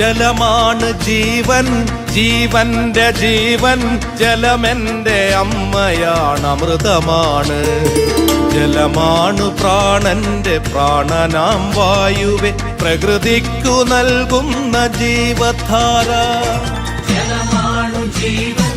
ജലമാണ് ജീവൻ ജീവന്റെ ജീവൻ ജലമെന്റെ അമ്മയാണ് അമൃതമാണ്. ജലമാണു പ്രാണന്റെ പ്രാണനാം വായുവെ പ്രകൃതിക്കു നൽകുന്ന ജീവധാര. ജലമാണു ജീവൻ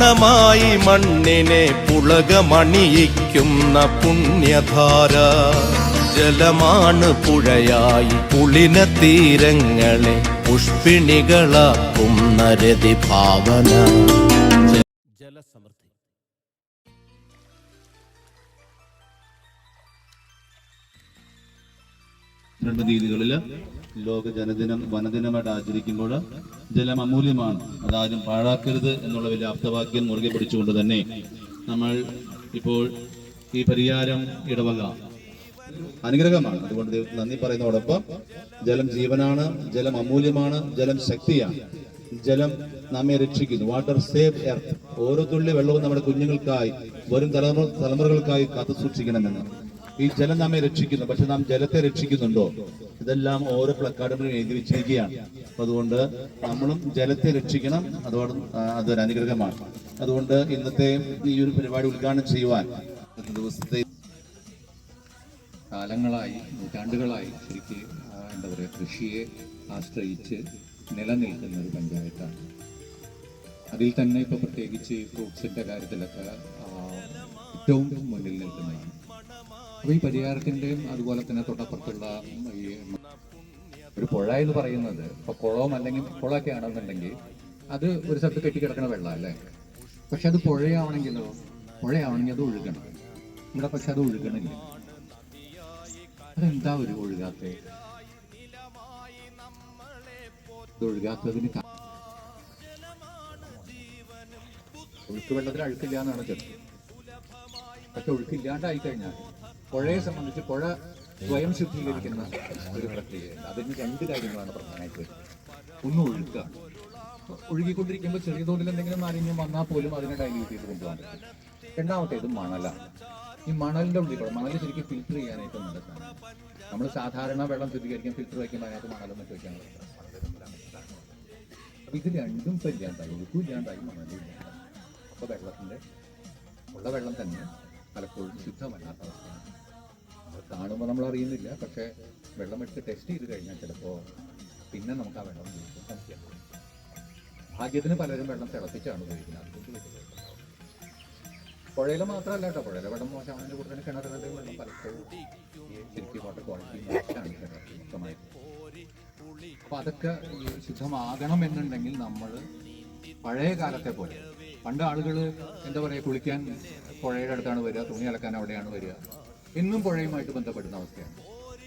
മണമായി മണ്ണിനെ പുളകമണിയിക്കുന്ന പുണ്യധാര. ജലമാണ് പുഴയായി പുളിന തീരങ്ങളെ പുഷ്പിണികളാക്കുന്ന രതിഭാവന. ജലസമൃദ്ധി. രണ്ട് തീയതികളിൽ ലോക ജനദിനം വനദിനമായിട്ട് ആചരിക്കുമ്പോൾ ജലം അമൂല്യമാണ്. അതാരും പാഴാക്കരുത് എന്നുള്ള വലിയ ആപ്തവാക്യം മുറുകെ പിടിച്ചുകൊണ്ട് തന്നെ നമ്മൾ ഇപ്പോൾ ഈ പരിഹാരം ഇടവക അനുഗ്രഹമാണ്. അതുകൊണ്ട് നന്ദി പറയുന്നതോടൊപ്പം ജലം ജീവനാണ് ജലം അമൂല്യമാണ് ജലം ശക്തിയാണ്. ജലം നമ്മെ രക്ഷിക്കുന്നു. വാട്ടർ സേവ് എർത്ത് ഓരോ തുള്ളി വെള്ളവും നമ്മുടെ കുഞ്ഞുങ്ങൾക്കായി വരും തലമുറ തലമുറകൾക്കായി കാത്തു സൂക്ഷിക്കണമെന്ന് ഈ ജലം നമ്മെ രക്ഷിക്കുന്നു. പക്ഷെ നാം ജലത്തെ രക്ഷിക്കുന്നുണ്ടോ? ഇതെല്ലാം ഓരോ പ്ലക്കാർഡുകളും എഴുതി വെച്ചിരിക്കുകയാണ്. അപ്പൊ അതുകൊണ്ട് നമ്മളും ജലത്തെ രക്ഷിക്കണം. അതോട് അതൊരു അനുഗ്രഹമാണ്. അതുകൊണ്ട് ഇന്നത്തെ ഈ ഒരു പരിപാടി ഉദ്ഘാടനം ചെയ്യുവാൻ ദിവസത്തെ കാലങ്ങളായി നൂറ്റാണ്ടുകളായി ശരിക്ക് എന്താ പറയുക കൃഷിയെ ആശ്രയിച്ച് നിലനിൽക്കുന്ന ഒരു പഞ്ചായത്താണ്. അതിൽ തന്നെ ഇപ്പോൾ പ്രത്യേകിച്ച് ഫ്രൂട്ട്സിന്റെ കാര്യത്തിലൊക്കെ ഏറ്റവും മുന്നിൽ നിൽക്കുന്നതാണ്. അപ്പോൾ ഈ പരിഹാരത്തിന്റെയും അതുപോലെ തന്നെ തൊട്ടപ്പുറത്തുള്ള ഒരു പുഴ എന്ന് പറയുന്നത്. ഇപ്പൊ കുളവും അല്ലെങ്കിൽ കുളമൊക്കെ ആണെന്നുണ്ടെങ്കിൽ അത് ഒരു സ്ഥലത്ത് കെട്ടിക്കിടക്കുന്ന വെള്ളം അല്ലേ? പക്ഷെ അത് പുഴയാവണമെങ്കിലോ പുഴയാവണമെങ്കിൽ അത് ഒഴുകണം. ഇവിടെ പക്ഷെ അത് ഒഴുകണില്ല. അതെന്താ ഒരു ഒഴുകാത്ത? ഒഴുകാത്തതിന് ഒഴുക്ക് വെള്ളത്തിൽ അഴുക്കില്ല എന്നാണ് ചെറുത്. പക്ഷെ ഒഴുക്കില്ലാണ്ടായി കഴിഞ്ഞാൽ പുഴയെ സംബന്ധിച്ച് പുഴ സ്വയം ശുദ്ധീകരിക്കുന്ന ഒരു പ്രക്രിയയുണ്ട്. അതിന് രണ്ട് കാര്യങ്ങളാണ് പ്രധാനമായിട്ട് ഒന്ന് ഒഴുക്കുക. ഒഴുകിക്കൊണ്ടിരിക്കുമ്പോൾ ചെറിയ തോതിൽ എന്തെങ്കിലും മാലിന്യം വന്നാൽ പോലും അതിനെ ഡൈല്യൂട്ട് ചെയ്ത് കൊണ്ടുപോകാൻ പറ്റും. രണ്ടാമത്തേത് മണലാണ് ഈ മണലിന്റെ ഉള്ളിൽ കൂടെ മണൽ ശരിക്കും ഫിൽറ്റർ ചെയ്യാനായിട്ട് നടക്കാം നമ്മൾ സാധാരണ വെള്ളം ശുദ്ധീകരിക്കാൻ ഫിൽറ്റർ വയ്ക്കുമ്പോൾ അതിനകത്ത് മണലും മറ്റു വയ്ക്കാൻ അപ്പൊ ഇത് രണ്ടും ഇപ്പം ഇല്ലാണ്ടായി ഒഴുക്കും ഇല്ലാണ്ടായി മണലും ഇല്ലാണ്ടായി. അപ്പൊ വെള്ളത്തിന്റെ ഉള്ള വെള്ളം തന്നെ പലപ്പോഴും ശുദ്ധമല്ലാത്ത അവസ്ഥയാണ്. കാണുമ്പോൾ നമ്മൾ അറിയുന്നില്ല. പക്ഷെ വെള്ളം എടുത്ത് ടെസ്റ്റ് ചെയ്ത് കഴിഞ്ഞാൽ ചിലപ്പോൾ പിന്നെ നമുക്ക് ആ വെള്ളം ഭാഗ്യത്തിന് പലരും വെള്ളം തിളപ്പിച്ചാണ് ഉപയോഗിക്കുന്നത്. അതുകൊണ്ട്. പുഴയിലെ മാത്രമല്ല കേട്ടോ. പുഴയിലെ വെള്ളം മോശമാണെങ്കിൽ കൂടുതൽ കിണറുകളുടെ വെള്ളം പലപ്പോഴും ശരിക്കും വാട്ടർ ക്വാളിറ്റി അപ്പൊ അതൊക്കെ ശുദ്ധമാകണം എന്നുണ്ടെങ്കിൽ നമ്മൾ പഴയ കാലത്തെ പോലെ പണ്ട് ആളുകൾ എന്താ പറയുക കുളിക്കാൻ പുഴയുടെ അടുത്താണ് വരിക തുണി അലക്കാൻ അവിടെയാണ് വരിക എന്നും പുഴയുമായിട്ട് ബന്ധപ്പെടുന്ന അവസ്ഥയാണ്.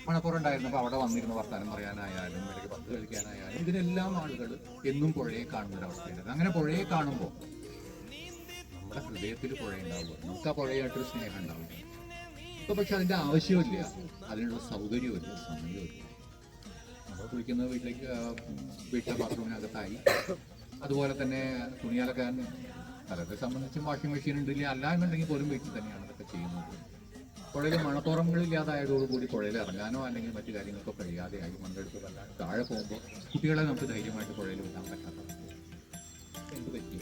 മണപ്പുറം ഉണ്ടായിരുന്നപ്പോൾ അവിടെ വന്നിരുന്ന വർത്താനം പറയാനായാലും ഇടയ്ക്ക് പത്ത് കളിക്കാനായാലും ഇതിനെല്ലാം ആളുകൾ എന്നും പുഴയെ കാണുന്ന ഒരു അവസ്ഥയാണ് അങ്ങനെ പുഴയെ കാണുമ്പോൾ നമ്മുടെ ഹൃദയത്തിൽ പുഴ ഉണ്ടാവുക നമുക്ക് ആ പുഴയായിട്ടൊരു സ്നേഹം ഉണ്ടാവും. ഇപ്പൊ പക്ഷെ അതിന്റെ ആവശ്യമില്ല അതിനുള്ള സൗകര്യമില്ല സമയമില്ല നമ്മൾ കുളിക്കുന്നത് വീട്ടിലേക്ക് വീട്ടിലെ ബാത്റൂമിനകത്തായി. അതുപോലെ തന്നെ തുണി അലക്കാൻ പലരെ സംബന്ധിച്ചും വാഷിംഗ് മെഷീൻ ഉണ്ടല്ല? അല്ല എന്നുണ്ടെങ്കിൽ പോലും വീട്ടിൽ തന്നെയാണ് അതൊക്കെ ചെയ്യുന്നത്. പുഴയിൽ മണപ്പുറങ്ങളില്ലാതായതോടുകൂടി പുഴയിൽ ഇറങ്ങാനോ അല്ലെങ്കിൽ മറ്റു കാര്യങ്ങൾക്കോ കഴിയാതെയായി മണ്ണെടുത്ത് വല്ലാതെ താഴെ പോകുമ്പോൾ കുട്ടികളെ നമുക്ക് ധൈര്യമായിട്ട് പുഴയിൽ വിടാൻ പറ്റാത്ത. എന്ത് പറ്റി?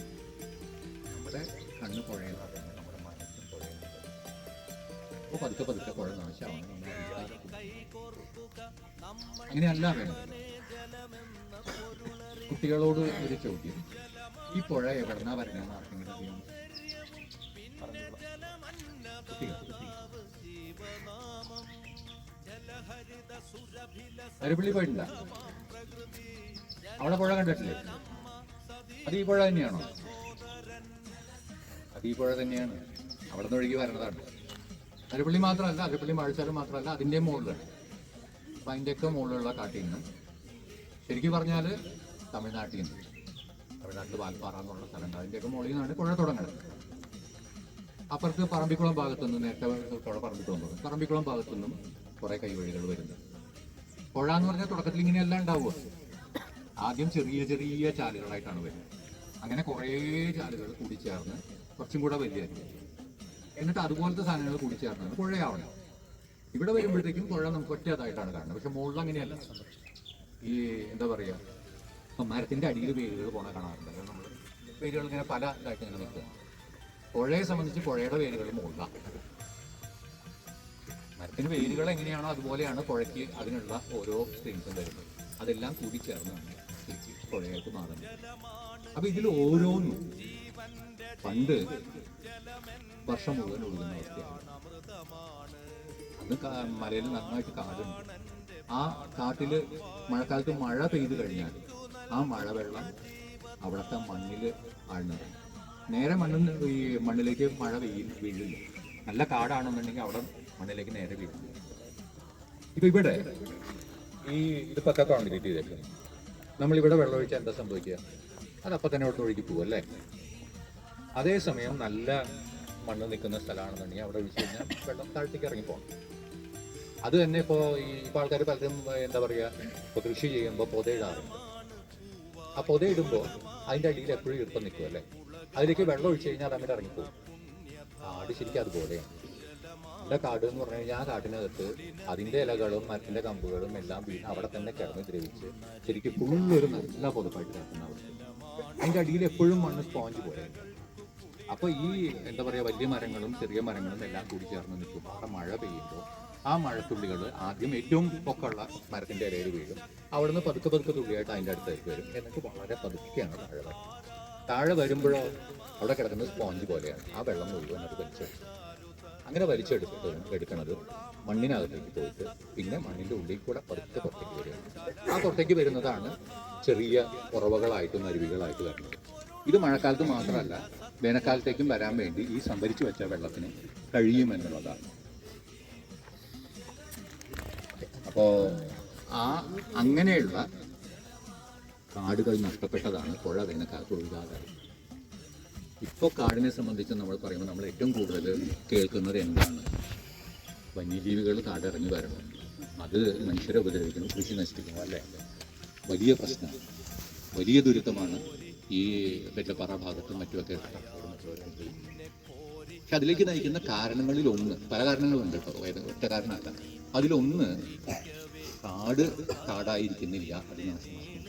നമ്മുടെ കണ്ണ് പുഴയിലാണ് നമ്മുടെ മനസ്സും പുഴയിലാണ് അപ്പോൾ പതുക്കെ പതുക്കെ പുഴ നാശമാണ് അങ്ങനെയല്ല വേണ്ടത്. കുട്ടികളോട് ഒരു ചോദ്യം. ഈ പുഴ എവിടെന്നാ വരണമെന്ന് ആർക്കെങ്കിലും അറിയാമോ? കുട്ടികൾ അരപ്പള്ളി പോയിട്ടില്ല. അവിടെ പുഴ കണ്ടിട്ടില്ലേ? അത് ഈ പുഴ തന്നെയാണോ? അത് ഈ പുഴ തന്നെയാണ്. അവിടെ നിന്ന് ഒഴുകി വരണതാണ്. അരപ്പള്ളി മാത്രമല്ല അരപ്പള്ളി മഴച്ചാലും മാത്രമല്ല അതിന്റെ മുകളിലാണ്. അപ്പം അതിന്റെയൊക്കെ മുകളിലുള്ള കാട്ടിൽ നിന്ന് ശരിക്കും പറഞ്ഞാൽ തമിഴ്നാട്ടിൽ നിന്ന്. തമിഴ്നാട്ടിൽ വാൽപ്പാറ എന്നുള്ള സ്ഥലമുണ്ട് അതിന്റെയൊക്കെ മുകളിൽ നിന്നാണ് പുഴ തുടങ്ങുന്നത് അപ്പുറത്ത് പറമ്പിക്കുളം ഭാഗത്തു നിന്ന് നേരത്തെ പറമ്പിക്കുളം പോകും പറമ്പിക്കുളം ഭാഗത്തു നിന്നും കുറേ കൈവഴികൾ വരുന്നത്. പുഴ എന്ന് പറഞ്ഞാൽ തുടക്കത്തിൽ ഇങ്ങനെയല്ല ഉണ്ടാവുക. ആദ്യം ചെറിയ ചെറിയ ചാലുകളായിട്ടാണ് വരുന്നത്. അങ്ങനെ കുറേ ചാലുകൾ കൂടിച്ചേർന്ന് കുറച്ചും കൂടെ വലിയായിരിക്കും എന്നിട്ട് അതുപോലത്തെ സാധനങ്ങൾ കൂടിച്ചേർന്നാണ് പുഴയാവണം. ഇവിടെ വരുമ്പോഴത്തേക്കും പുഴ നമുക്ക് ഒറ്റതായിട്ടാണ് കാണുന്നത്. പക്ഷെ മുകളിൽ അങ്ങനെയല്ല. ഈ എന്താ പറയുക ഇപ്പം മരത്തിന്റെ അടിയിൽ വേരുകൾ പോണ കാണാറുണ്ട്. നമ്മൾ വേരുകൾ ഇങ്ങനെ പല ഇതായിട്ട് ഇങ്ങനെ നിൽക്കുക പുഴയെ സംബന്ധിച്ച് പുഴയുടെ വേരുകൾ മുകളിലാണ്. മരത്തിന് വേരുകൾ എങ്ങനെയാണോ അതുപോലെയാണ് പുഴയ്ക്ക് അതിനുള്ള ഓരോ സ്ട്രീംസും വരുന്നത്. അതെല്ലാം കൂടി ചേർന്നാണ് ശരിക്കും പുഴയായിട്ട് മാറുന്നത് അപ്പൊ ഇതിൽ ഓരോന്നും പണ്ട് വർഷം മുഴുവൻ ഒഴുകുന്ന അവസ്ഥയാണ്. അന്ന് മലയിൽ നന്നായിട്ട് കാടുണ്ട്. ആ കാട്ടിൽ മഴക്കാലത്ത് മഴ പെയ്തു കഴിഞ്ഞാൽ ആ മഴവെള്ളം അവിടുത്തെ മണ്ണിൽ ആഴ്ന്നിറങ്ങും. നേരെ മണ്ണിൽ ഈ മണ്ണിലേക്ക് മഴ പെയ്യും വീഴില്ല നല്ല കാടാണെന്നുണ്ടെങ്കിൽ അവിടെ മണ്ണിലേക്ക് നേരെ വീഴുന്നത് ഇപ്പൊ ഇവിടെ ഈ ഇത് പക്ക കോൺക്രീറ്റ് ചെയ്തേക്കുന്നത് നമ്മളിവിടെ വെള്ളമൊഴിച്ചാൽ എന്താ സംഭവിക്കുക? അതപ്പം തന്നെ അവിടെ ഒഴുകി പോകും അല്ലേ? അതേസമയം നല്ല മണ്ണ് നിൽക്കുന്ന സ്ഥലമാണെന്നുണ്ടെങ്കിൽ അവിടെ ഒഴിച്ചു കഴിഞ്ഞാൽ വെള്ളം താഴത്തേക്ക് ഇറങ്ങിപ്പോകണം അത് തന്നെ ഇപ്പോൾ ഈ ഇപ്പോൾ ആൾക്കാർ പലരും എന്താ പറയുക ഇപ്പോൾ കൃഷി ചെയ്യുമ്പോൾ പൊതയിടാറുണ്ട് ആ പൊതയിടുമ്പോൾ അതിന്റെ അടിയിൽ എപ്പോഴും ഈർപ്പം നിൽക്കും അല്ലേ? അതിലേക്ക് വെള്ളം ഒഴിച്ചു കഴിഞ്ഞാൽ അത് അങ്ങോട്ട് ഇറങ്ങിപ്പോകും ആട് ശരിക്കും അതുപോലെയാണ്. നല്ല കാട് എന്ന് പറഞ്ഞു കഴിഞ്ഞാൽ ആ കാട്ടിനകത്ത് അതിന്റെ ഇലകളും മരത്തിന്റെ കമ്പുകളും എല്ലാം വീണ് അവിടെ തന്നെ കിടന്ന് ദ്രവിച്ച് ശരിക്കും ഫുള്ളൊരു നല്ല പുതപ്പായിട്ട് കിടക്കുന്ന അവിടെ അതിന്റെ അടിയിൽ എപ്പോഴും മണ്ണ് സ്പോഞ്ച് പോലെ. അപ്പൊ ഈ എന്താ പറയാ വലിയ മരങ്ങളും ചെറിയ മരങ്ങളും എല്ലാം കൂടി ചേർന്ന് നിൽക്കും. അവിടെ മഴ പെയ്യുമ്പോൾ ആ മഴത്തുള്ളികൾ ആദ്യം ഏറ്റവും പൊക്കമുള്ള മരത്തിന്റെ ഇലയിൽ വീഴും. അവിടുന്ന് പതുക്കെ പതുക്കെ തുള്ളിയായിട്ട് അതിന്റെ അടുത്തേക്ക് വരും. എന്നിട്ട് വളരെ പതുക്കെയാണ് താഴെ താഴെ വരുമ്പോഴോ അവിടെ കിടക്കുന്നത് സ്പോഞ്ച് പോലെയാണ്. ആ വെള്ളം മുഴുവൻ അത് വലിച്ചെടുക്കും. അങ്ങനെ വലിച്ചെടുത്തിട്ട് എടുക്കണത് മണ്ണിനകത്തേക്ക് പോയിട്ട് പിന്നെ മണ്ണിന്റെ ഉള്ളിൽ കൂടെ പതുക്കെ പുറത്തേക്ക് വരികയാണ് ആ പുറത്തേക്ക് വരുന്നതാണ് ചെറിയ ഉറവകളായിട്ടും അരുവികളായിട്ട് വരുന്നത്. ഇത് മഴക്കാലത്ത് മാത്രമല്ല വേനൽക്കാലത്തേക്കും വരാൻ വേണ്ടി ഈ സംഭരിച്ചു വെച്ച വെള്ളത്തിന് കഴിയുമെന്നുള്ളതാണ്. അപ്പോൾ ആ അങ്ങനെയുള്ള കാടുകൾ നഷ്ടപ്പെട്ടതാണ് പുഴ വേനൽക്കാലത്ത് ഒഴുകാതെ ഇപ്പോൾ കാടിനെ സംബന്ധിച്ച് നമ്മൾ പറയുമ്പോൾ നമ്മൾ ഏറ്റവും കൂടുതൽ കേൾക്കുന്നത് എന്താണ്? വന്യജീവികൾ കാടിറങ്ങി വരണം. അത് മനുഷ്യരെ ഉപദ്രവിക്കുന്നു കൃഷി നശിപ്പിക്കുന്നു അല്ലേ? വലിയ പ്രശ്നം വലിയ ദുരിതമാണ് ഈ വെറ്റപ്പാറ ഭാഗത്തും മറ്റുമൊക്കെ പക്ഷെ അതിലേക്ക് നയിക്കുന്ന കാരണങ്ങളിൽ ഒന്ന് പല കാരണങ്ങളുണ്ട് കേട്ടോ ഒറ്റ കാരണമല്ല. അതിലൊന്ന് കാട് കാടായിരിക്കുന്നില്ല. അത് നാശമാക്കുന്നു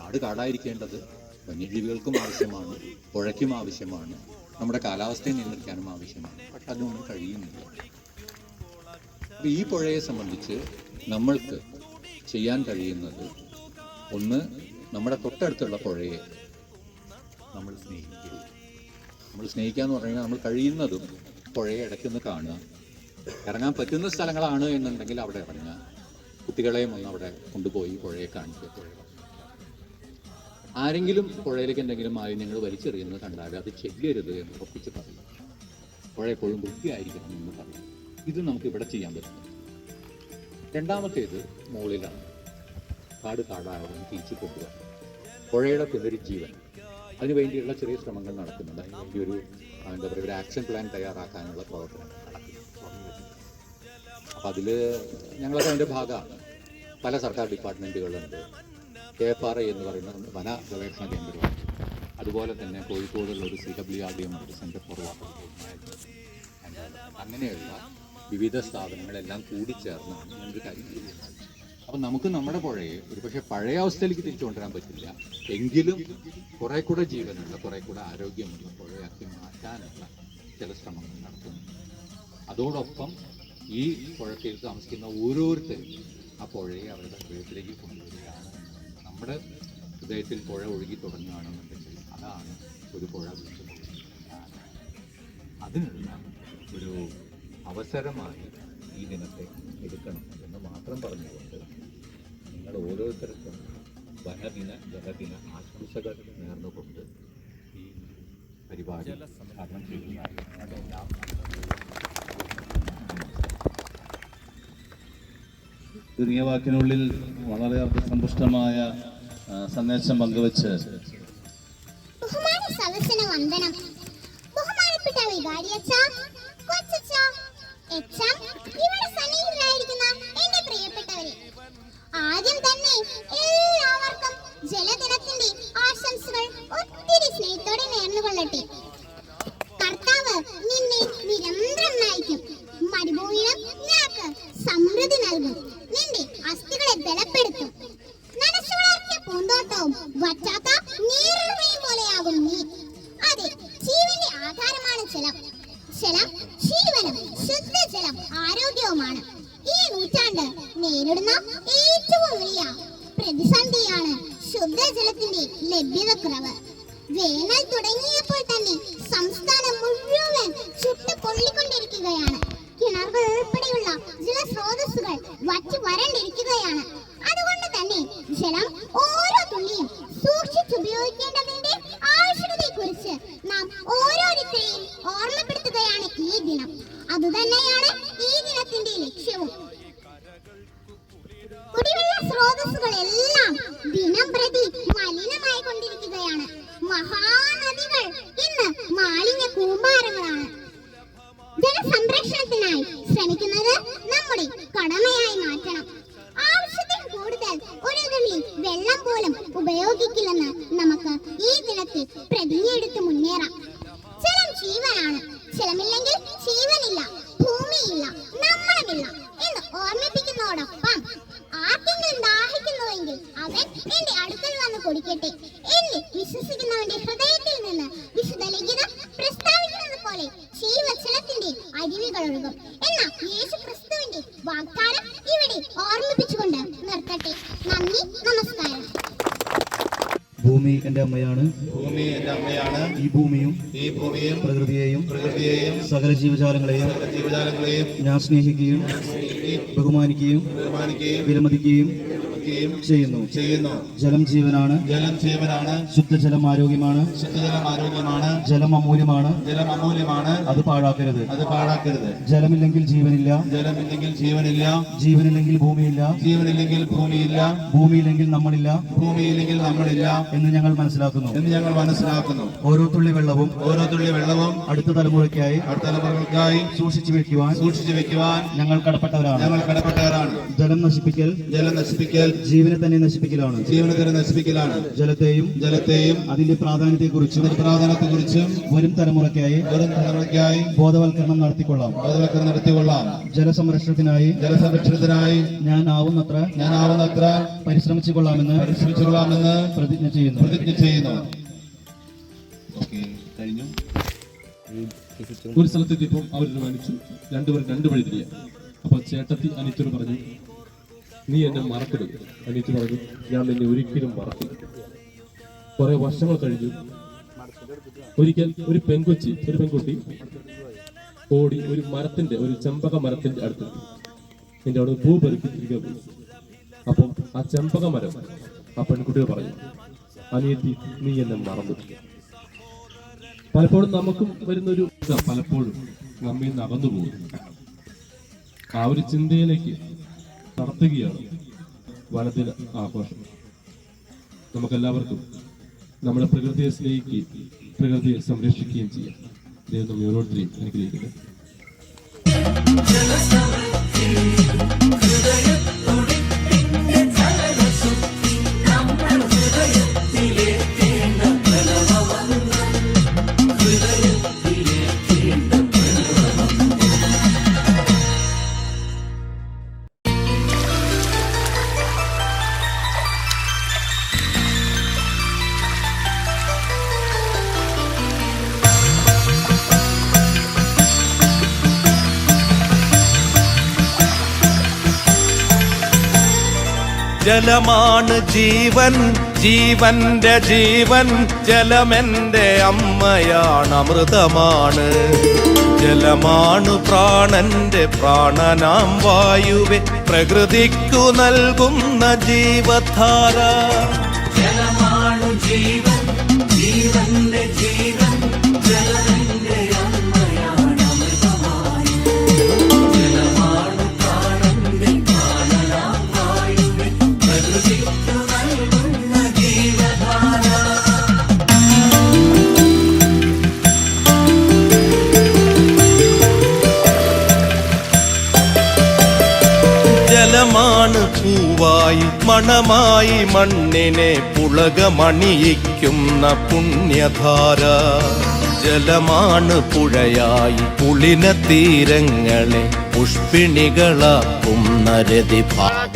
കാട് കാടായിരിക്കേണ്ടത് വന്യജീവികൾക്കും ആവശ്യമാണ് പുഴയ്ക്കും ആവശ്യമാണ് നമ്മുടെ കാലാവസ്ഥയെ നിയന്ത്രിക്കാനും ആവശ്യമാണ്. പക്ഷെ അതൊന്നും കഴിയുന്നില്ല. ഈ പുഴയെ സംബന്ധിച്ച് നമ്മൾക്ക് ചെയ്യാൻ കഴിയുന്നത് ഒന്ന് നമ്മുടെ തൊട്ടടുത്തുള്ള പുഴയെ നമ്മൾ സ്നേഹിക്കുക. നമ്മൾ സ്നേഹിക്കുക എന്ന് പറഞ്ഞാൽ നമ്മൾ കഴിയുന്നതും പുഴയെ ഇടയ്ക്കൊന്ന് കാണുക. ഇറങ്ങാൻ പറ്റുന്ന സ്ഥലങ്ങളാണ് എന്നുണ്ടെങ്കിൽ അവിടെ ഇറങ്ങുക. കുട്ടികളെയും ഒന്ന് അവിടെ കൊണ്ടുപോയി പുഴയെ കാണിക്കുക. പുഴയെ ആരെങ്കിലും പുഴയിലേക്ക് എന്തെങ്കിലും മാലിന്യങ്ങൾ വലിച്ചെറിയുന്നത് കണ്ടാൽ അത് ചെയ്യരുത് എന്ന് ഉറപ്പിച്ച് പറയും. പുഴ എപ്പോഴും വൃത്തിയായിരിക്കണം എന്ന് പറയും. ഇത് നമുക്ക് ഇവിടെ ചെയ്യാൻ പറ്റും. രണ്ടാമത്തേത് മുകളിലാണ്. കാട് കാടാകണം തിരിച്ചു കൊണ്ടുവരാം പുഴയുടെ പുനരുജ്ജീവൻ അതിനു വേണ്ടിയുള്ള ചെറിയ ശ്രമങ്ങൾ നടക്കുന്നുണ്ട്. അതിന് വേണ്ടി ഒരു എന്താ പറയുക ഒരു ആക്ഷൻ പ്ലാൻ തയ്യാറാക്കാനുള്ള പ്രവർത്തനം അപ്പം അതിൽ ഞങ്ങളൊക്കെ അതിന്റെ ഭാഗമാണ്. പല സർക്കാർ ഡിപ്പാർട്ട്മെന്റുകളുണ്ട് ഐ എന്ന് പറയുന്ന വന ഗവേഷണ കേന്ദ്രമാണ്. അതുപോലെ തന്നെ കോഴിക്കോടുള്ള ഒരു C W R D M ഒരു സെന്റർ ഫോർ വാട്ടർ അങ്ങനെയുള്ള വിവിധ സ്ഥാപനങ്ങളെല്ലാം കൂടിച്ചേർന്നാണ് ഒരു കാര്യം ചെയ്യുന്നത്. അപ്പം നമുക്ക് നമ്മുടെ പുഴയെ ഒരുപക്ഷെ പഴയ അവസ്ഥയിലേക്ക് തിരിച്ചു കൊണ്ടുവരാൻ പറ്റില്ല. എങ്കിലും കുറേ കൂടെ ജീവനുള്ള കുറേ കൂടെ ആരോഗ്യമുള്ള പുഴയാക്കി മാറ്റാനുള്ള ചില ശ്രമങ്ങൾ നടത്തുന്നു. അതോടൊപ്പം ഈ പുഴക്കയിൽ താമസിക്കുന്ന ഓരോരുത്തരും ആ പുഴയെ അവരുടെ ഹൃദയത്തിലേക്ക് കൊണ്ടുവരികയാണ്. നമ്മുടെ ഹൃദയത്തിൽ പുഴ ഒഴുകി തുടങ്ങുകയാണെന്നുണ്ടെങ്കിൽ അതാണ് ഒരു പുഴ വീണ്ടും. അതിനുള്ള ഒരു അവസരമായി ഈ ദിനത്തെ എടുക്കണം എന്ന് മാത്രം പറഞ്ഞുകൊണ്ട് നിങ്ങൾ ഓരോരുത്തർക്കും വനദിന ജലദിന ആശംസകൾ നേർന്നുകൊണ്ട് ഈ പരിപാടി ഉദ്ഘാടനം ചെയ്യുന്നതായി നിങ്ങളെല്ലാം വാക്കിനുള്ളിൽ വളരെ അർത്ഥസമ്പുഷ്ടമായ സന്ദേശം പങ്കുവച്ച്. വന്ദനം. ബഹുമാനപ്പെട്ട കൊച്ചച്ച എച്ചം സന്നിഹിതരായിരിക്കുന്ന പ്രിയപ്പെട്ടവരെ ആദ്യം തന്നെ എല്ലാവർക്കും ജലദിനത്തിന്റെ ആശംസകൾ ഒത്തിരി സ്നേഹത്തോടെ നേർന്നുകൊള്ളട്ടെ. നേരിടുന്ന ഏറ്റവും വലിയ പ്രതിസന്ധിയാണ് ശുദ്ധജലത്തിന്റെ ലഭ്യതക്കുറവ്. വേനൽ തുടങ്ങിയപ്പോൾ തന്നെ സംസ്ഥാനം മുഴുവൻ ചുട്ടു പൊള്ളിക്കൊണ്ടിരിക്കുകയാണ് കിണറുകൾ ഉൾപ്പെടെയുള്ള ജലസ്രോതസ്സുകൾ വറ്റി വരണ്ടിരിക്കുകയാണ്. അതുകൊണ്ട് തന്നെ ജലം ഓരോ തുള്ളിയും സൂക്ഷിച്ചുപയോഗിക്കേണ്ടതിന്റെ ആവശ്യകതയെക്കുറിച്ച് നാം ഓരോരുത്തരെയും ഓർമ്മപ്പെടുത്തുകയാണ് ഈ ദിനം. അതുതന്നെയാണ് ഈ ദിനത്തിന്റെ ലക്ഷ്യവും. കുടിവെള്ള സ്രോതസ്സുകളെല്ലാം ദിനം പ്രതി മലിനമായി കൊണ്ടിരിക്കുകയാണ്. മഹാനദികൾ ഇന്ന് മാലിന്യ കൂമ്പാരങ്ങളാണ്. ജലസംരക്ഷണത്തിനായി ശ്രമിക്കുന്നത് നമ്മുടെ കടമയായി മാറ്റണം. ആവശ്യത്തിൽ കൂടുതൽ ഒരു തുള്ളി വെള്ളം പോലും ഉപയോഗിക്കില്ലെന്ന് നമുക്ക് ഈ ദിനത്തിൽ പ്രതിജ്ഞയെടുത്ത് മുന്നേറാം. ജലം ജീവനാണ്. ജലമില്ലെങ്കിൽ ജീവനില്ല ഭൂമിയില്ല നമ്മളുമില്ല എന്ന് ഓർമ്മിപ്പിക്കുന്നതോടൊപ്പം കുടിക്കട്ടെ എന്ന് വിശ്വസിക്കുന്നവന്റെ ഹൃദയത്തിൽ നിന്ന് വിശുദ്ധ ലിഖിതം പ്രസ്താവിക്കുന്നത് പോലെ ജീവജലത്തിന്റെ അരുവികൾ ഒഴുകും എന്ന യേശു ക്രിസ്തുവിന്റെ വാഗ്ദാനം ഇവിടെ ഓർമ്മിപ്പിച്ചുകൊണ്ട് നിർത്തട്ടെ. നന്ദി നമസ്കാരം. ഭൂമി എന്റെ അമ്മയാണ്. ഭൂമി എന്റെ അമ്മയാണ്. ഈ ഭൂമിയും ഈ ഭൂമിയും പ്രകൃതിയെയും പ്രകൃതിയെയും സകല ജീവജാലങ്ങളെയും ജീവജാലങ്ങളെയും ഞാൻ സ്നേഹിക്കുകയും ബഹുമാനിക്കുകയും ബഹുമാനിക്കുകയും വിലമതിക്കുകയും വിലമതിക്കുകയും ചെയ്യുന്നു. ചെയ്യുന്നു. ജലം ജീവനാണ്. ജലം ജീവനാണ്. ശുദ്ധജലം ആരോഗ്യമാണ്. ശുദ്ധജലം ആരോഗ്യമാണ്. ജലം അമൂല്യമാണ്. ജലം അമൂല്യമാണ്. അത് പാഴാക്കരുത്. അത് പാഴാക്കരുത്. ജലമില്ലെങ്കിൽ ജീവനില്ല. ജലമില്ലെങ്കിൽ ജീവനില്ല. ജീവനില്ലെങ്കിൽ ഭൂമിയില്ല. ജീവനില്ലെങ്കിൽ ഭൂമിയില്ല. ഭൂമിയില്ലെങ്കിൽ നമ്മളില്ല. ഭൂമിയില്ലെങ്കിൽ നമ്മളില്ല. എന്ന് ഞങ്ങൾ മനസ്സിലാക്കുന്നു. എന്ന് ഞങ്ങൾ മനസ്സിലാക്കുന്നു. ഓരോ തുള്ളി വെള്ളവും ഓരോ തുള്ളി വെള്ളവും അടുത്ത തലമുറയ്ക്കായി അടുത്ത തലമുറകൾക്കായി സൂക്ഷിച്ചു വെക്കുവാൻ സൂക്ഷിച്ചു വെക്കുവാൻ ഞങ്ങൾ കടപ്പെട്ടവരാണ്. ഞങ്ങൾ കടപ്പെട്ടവരാണ്. ജലം നശിപ്പിക്കൽ ജലം നശിപ്പിക്കൽ ജീവനെ തന്നെ നശിപ്പിക്കലാണ്. ജീവനെ തന്നെ നശിപ്പിക്കലാണ്. ജലത്തെയും ജലത്തെയും അതിന്റെ പ്രാധാന്യത്തെക്കുറിച്ചും അതിന്റെ പ്രാധാന്യത്തെക്കുറിച്ചും വരും തലമുറയ്ക്കായി വരും തലമുറയ്ക്കായി ബോധവൽക്കരണം നടത്തിക്കൊള്ളാം. ബോധവൽക്കരണം നടത്തിക്കൊള്ളാം. ജലസംരക്ഷണത്തിനായി ജലസംരക്ഷണത്തിനായി ഞാൻ ആവുന്നത്ര ഞാൻ ആവുന്നത്ര പരിശ്രമിച്ചു കൊള്ളാമെന്ന് പരിശ്രമിച്ചുകൊള്ളാമെന്ന് പ്രതിജ്ഞ ചെയ്യുന്നു. പ്രതിജ്ഞ ചെയ്യുന്നു. കഴിഞ്ഞു. ഒരു സ്ഥലത്തെത്തിയപ്പോൾ അവർ തീരുമാനിച്ചു. രണ്ടുപേർ രണ്ടു വഴി തിരിയാം അപ്പോൾ ചേട്ടത്തി അനിയത്തോട് പറഞ്ഞു നീ എന്നെ മറക്കരുത്. അനിയത്തി പറഞ്ഞു ഞാൻ നിന്നെ ഒരിക്കലും മറക്കില്ല. കുറെ വർഷങ്ങൾ കഴിഞ്ഞു. ഒരിക്കൽ ഒരു പെൺകൊച്ചി ഒരു പെൺകുട്ടി ഓടി ഒരു മരത്തിന്റെ ഒരു ചെമ്പക മരത്തിന്റെ അടുത്ത് എന്റെ അവിടെ പൂ പെറുക്കി തിരികെ പോയി. അപ്പം ആ ചെമ്പക മരം ആ പെൺകുട്ടികൾ പറഞ്ഞു അനിയത്തി നീ എന്നെ മറന്നു. പലപ്പോഴും നമുക്കും വരുന്നൊരു പലപ്പോഴും നമ്മിൽ നിന്ന് അകന്നു പോകും ആ ഒരു ചിന്തയിലേക്ക് നടത്തുകയാണ് വനത്തിൽ ആഘോഷം. നമുക്കെല്ലാവർക്കും നമ്മുടെ പ്രകൃതിയെ സ്നേഹിക്കുകയും പ്രകൃതിയെ സംരക്ഷിക്കുകയും ചെയ്യാം. ദൈവം ഓരോരുത്തരെയും അനുഗ്രഹിക്കട്ടെ. ജലമാണ് ജീവൻ ജീവന്റെ ജീവൻ ജലമെന്റെ അമ്മയാണ് അമൃതമാണ്. ജലമാണു പ്രാണന്റെ പ്രാണനാം വായുവെ പ്രകൃതിക്കു നൽകുന്ന ജീവധാര. ജലമാണു ജീവൻ ജീവന്റെ ജലമാണ് പൂവായി മണമായി മണ്ണിനെ പുളകമണിയിക്കുന്ന പുണ്യധാര. ജലമാണ് പുഴയായി പുളിന തീരങ്ങളെ പുഷ്പിണികളാക്കുന്ന രതിഭാഗ